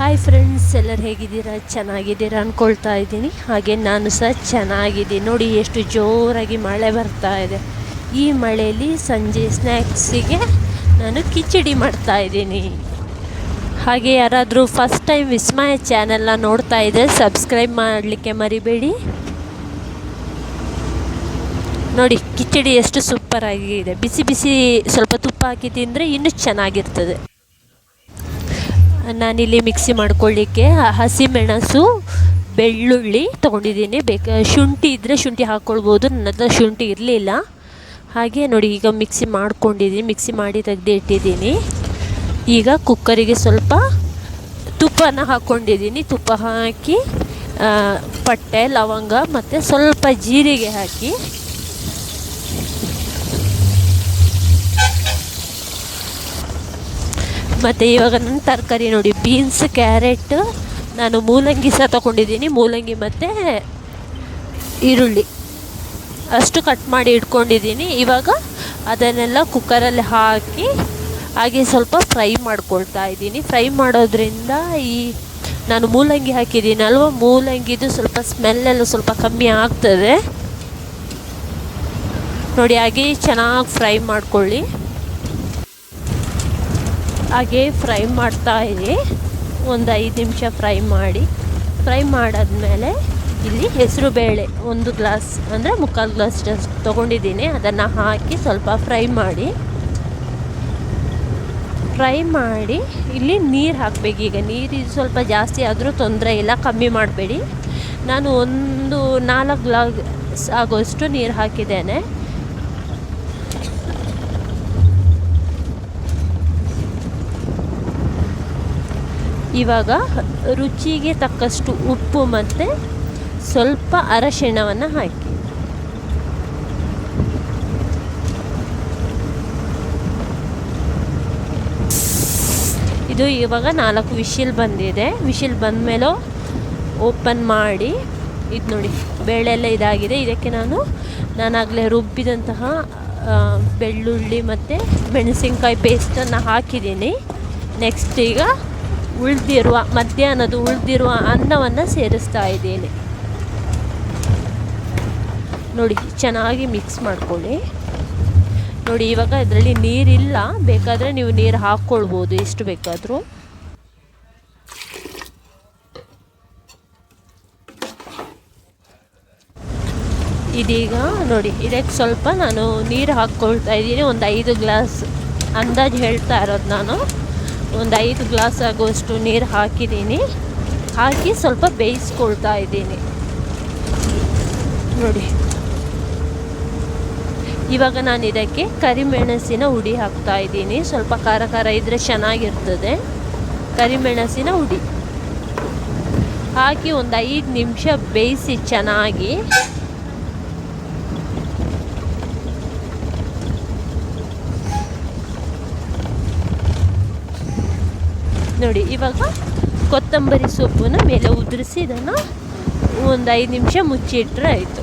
Hi friends ಎಲ್ಲರೂ ಹೇಗಿದ್ದೀರಾ? ಚೆನ್ನಾಗಿದ್ದೀರಾ ಅಂದ್ಕೊಳ್ತಾ ಇದ್ದೀನಿ. ಹಾಗೆ ನಾನು ಸಹ ಚೆನ್ನಾಗಿದ್ದೀನಿ. ನೋಡಿ ಎಷ್ಟು ಜೋರಾಗಿ ಮಳೆ ಬರ್ತಾ ಇದೆ. ಈ ಮಳೆಯಲ್ಲಿ ಸಂಜೆ ಸ್ನ್ಯಾಕ್ಸಿಗೆ ನಾನು ಕಿಚಡಿ ಮಾಡ್ತಾ ಇದ್ದೀನಿ. ಹಾಗೆ ಯಾರಾದರೂ ಫಸ್ಟ್ ಟೈಮ್ ವಿಸ್ಮಯ ಚಾನೆಲ್ನ ನೋಡ್ತಾ ಇದ್ದರೆ ಸಬ್ಸ್ಕ್ರೈಬ್ ಮಾಡಲಿಕ್ಕೆ ಮರಿಬೇಡಿ. ನೋಡಿ, ಕಿಚಡಿ ಎಷ್ಟು ಸೂಪರ್ ಆಗಿದೆ. ಬಿಸಿ ಬಿಸಿ ಸ್ವಲ್ಪ ತುಪ್ಪ ಹಾಕಿ ತಿಂದರೆ ಇನ್ನೂ ಚೆನ್ನಾಗಿರ್ತದೆ. ನಾನಿಲ್ಲಿ ಮಿಕ್ಸಿ ಮಾಡ್ಕೊಳ್ಳಿಕ್ಕೆ ಹಸಿಮೆಣಸು, ಬೆಳ್ಳುಳ್ಳಿ ತೊಗೊಂಡಿದ್ದೀನಿ. ಬೇಕಾ ಶುಂಠಿ ಇದ್ದರೆ ಶುಂಠಿ ಹಾಕ್ಕೊಳ್ಬೋದು ನನ್ನ ಹತ್ರ ಶುಂಠಿ ಇರಲಿಲ್ಲ. ಹಾಗೆ ನೋಡಿ, ಈಗ ಮಿಕ್ಸಿ ಮಾಡ್ಕೊಂಡಿದ್ದೀನಿ. ಮಿಕ್ಸಿ ಮಾಡಿ ತೆಗೆದು ಇಟ್ಟಿದ್ದೀನಿ ಈಗ ಕುಕ್ಕರಿಗೆ ಸ್ವಲ್ಪ ತುಪ್ಪನ ಹಾಕ್ಕೊಂಡಿದ್ದೀನಿ ತುಪ್ಪ ಹಾಕಿ ಪಟ್ಟೆ, ಲವಂಗ ಮತ್ತು ಸ್ವಲ್ಪ ಜೀರಿಗೆ ಹಾಕಿ ಮತ್ತು ಇವಾಗ ನನ್ನ ತರಕಾರಿ ನೋಡಿ ಬೀನ್ಸ್ ಕ್ಯಾರೆಟ್ ನಾನು ಮೂಲಂಗಿ ಸಹ ತೊಗೊಂಡಿದ್ದೀನಿ. ಮೂಲಂಗಿ ಮತ್ತು ಈರುಳ್ಳಿ. ಅಷ್ಟು ಕಟ್ ಮಾಡಿ ಇಟ್ಕೊಂಡಿದ್ದೀನಿ. ಇವಾಗ ಅದನ್ನೆಲ್ಲ ಕುಕ್ಕರಲ್ಲಿ ಹಾಕಿ, ಹಾಗೆ ಸ್ವಲ್ಪ ಫ್ರೈ ಮಾಡ್ಕೊಳ್ತಾ ಇದ್ದೀನಿ. ಫ್ರೈ ಮಾಡೋದ್ರಿಂದ ಈ ನಾನು ಮೂಲಂಗಿ ಹಾಕಿದ್ದೀನಲ್ವ ಮೂಲಂಗಿದು ಸ್ವಲ್ಪ ಸ್ಮೆಲ್ಲೆಲ್ಲ ಸ್ವಲ್ಪ ಕಮ್ಮಿ ಆಗ್ತದೆ. ನೋಡಿ, ಹಾಗೆ ಚೆನ್ನಾಗಿ ಫ್ರೈ ಮಾಡ್ಕೊಳ್ಳಿ. ಹಾಗೆ ಫ್ರೈ ಮಾಡ್ತಾ ಇರಿ ಒಂದು ಐದು ನಿಮಿಷ ಫ್ರೈ ಮಾಡಿ. ಫ್ರೈ ಮಾಡಾದ್ಮೇಲೆ ಇಲ್ಲಿ ಹೆಸರು ಬೇಳೆ ಒಂದು ಗ್ಲಾಸ್, ಅಂದರೆ ಮುಕ್ಕಾಲು ಗ್ಲಾಸ್ ಜಸ್ಟ್ ತೊಗೊಂಡಿದ್ದೀನಿ. ಅದನ್ನು ಹಾಕಿ ಸ್ವಲ್ಪ ಫ್ರೈ ಮಾಡಿ. ಫ್ರೈ ಮಾಡಿ ಇಲ್ಲಿ ನೀರು ಹಾಕಬೇಕು. ಈಗ ನೀರು ಸ್ವಲ್ಪ ಜಾಸ್ತಿ ಆದರೂ ತೊಂದರೆ ಇಲ್ಲ, ಕಮ್ಮಿ ಮಾಡಬೇಡಿ. ನಾನು ಒಂದು ನಾಲ್ಕು ಗ್ಲಾಸ್ ಆಗೋಷ್ಟು ನೀರು ಹಾಕಿದ್ದೇನೆ. ಇವಾಗ ರುಚಿಗೆ ತಕ್ಕಷ್ಟು ಉಪ್ಪು ಮತ್ತು ಸ್ವಲ್ಪ ಅರಶಿಣವನ್ನು ಹಾಕಿ. ಇದು ಇವಾಗ ನಾಲ್ಕು ವಿಶಿಲ್ ಬಂದಿದೆ. ವಿಶಿಲ್ ಬಂದಮೇಲೂ ಓಪನ್ ಮಾಡಿ, ಇದು ನೋಡಿ ಬೇಳೆ ಎಲ್ಲ ಇದಾಗಿದೆ. ಇದಕ್ಕೆ ನಾನು, ನಾನಾಗಲೇ ರುಬ್ಬಿದಂತಹ ಬೆಳ್ಳುಳ್ಳಿ ಮತ್ತು ಮೆಣಸಿನ್ಕಾಯಿ ಪೇಸ್ಟನ್ನು ಹಾಕಿದ್ದೀನಿ. ನೆಕ್ಸ್ಟ್ ಈಗ ಉಳಿದಿರುವ, ಮಧ್ಯಾಹ್ನದ ಉಳಿದಿರುವ ಅನ್ನವನ್ನು ಸೇರಿಸ್ತಾ ಇದ್ದೇನೆ. ನೋಡಿ, ಚೆನ್ನಾಗಿ ಮಿಕ್ಸ್ ಮಾಡ್ಕೊಳ್ಳಿ. ನೋಡಿ, ಇವಾಗ ಇದರಲ್ಲಿ ನೀರಿಲ್ಲ. ಬೇಕಾದರೆ ನೀವು ನೀರು ಹಾಕ್ಕೊಳ್ಬೋದು, ಎಷ್ಟು ಬೇಕಾದರೂ. ಇದೀಗ ನೋಡಿ, ಇದಕ್ಕೆ ಸ್ವಲ್ಪ ನಾನು ನೀರು ಹಾಕ್ಕೊಳ್ತಾ ಇದ್ದೀನಿ. ಒಂದು ಐದು ಗ್ಲಾಸ್ ಅಂದಾಜು ಹೇಳ್ತಾ ಇರೋದು ನಾನು. ಒಂದು ಐದು ಗ್ಲಾಸ್ ಆಗುವಷ್ಟು ನೀರು ಹಾಕಿದ್ದೀನಿ. ಹಾಕಿ ಸ್ವಲ್ಪ ಬೇಯಿಸ್ಕೊಳ್ತಾ ಇದ್ದೀನಿ. ನೋಡಿ. ಇವಾಗ ನಾನು ಇದಕ್ಕೆ ಕರಿಮೆಣಸಿನ ಹುಡಿ ಹಾಕ್ತಾ ಇದ್ದೀನಿ. ಸ್ವಲ್ಪ ಖಾರ ಖಾರ ಇದ್ದರೆ ಚೆನ್ನಾಗಿರ್ತದೆ. ಕರಿಮೆಣಸಿನ ಹುಡಿ. ಹಾಕಿ ಒಂದು ಐದು ನಿಮಿಷ ಬೇಯಿಸಿ ಚೆನ್ನಾಗಿ ನೋಡಿ ಇವಾಗ ಕೊತ್ತಂಬರಿ ಸೊಪ್ಪನ್ನು ಮೇಲೆ ಉದುರಿಸಿ ಇದನ್ನು ಒಂದು ಐದು ನಿಮಿಷ ಮುಚ್ಚಿಟ್ರೆ ಆಯಿತು.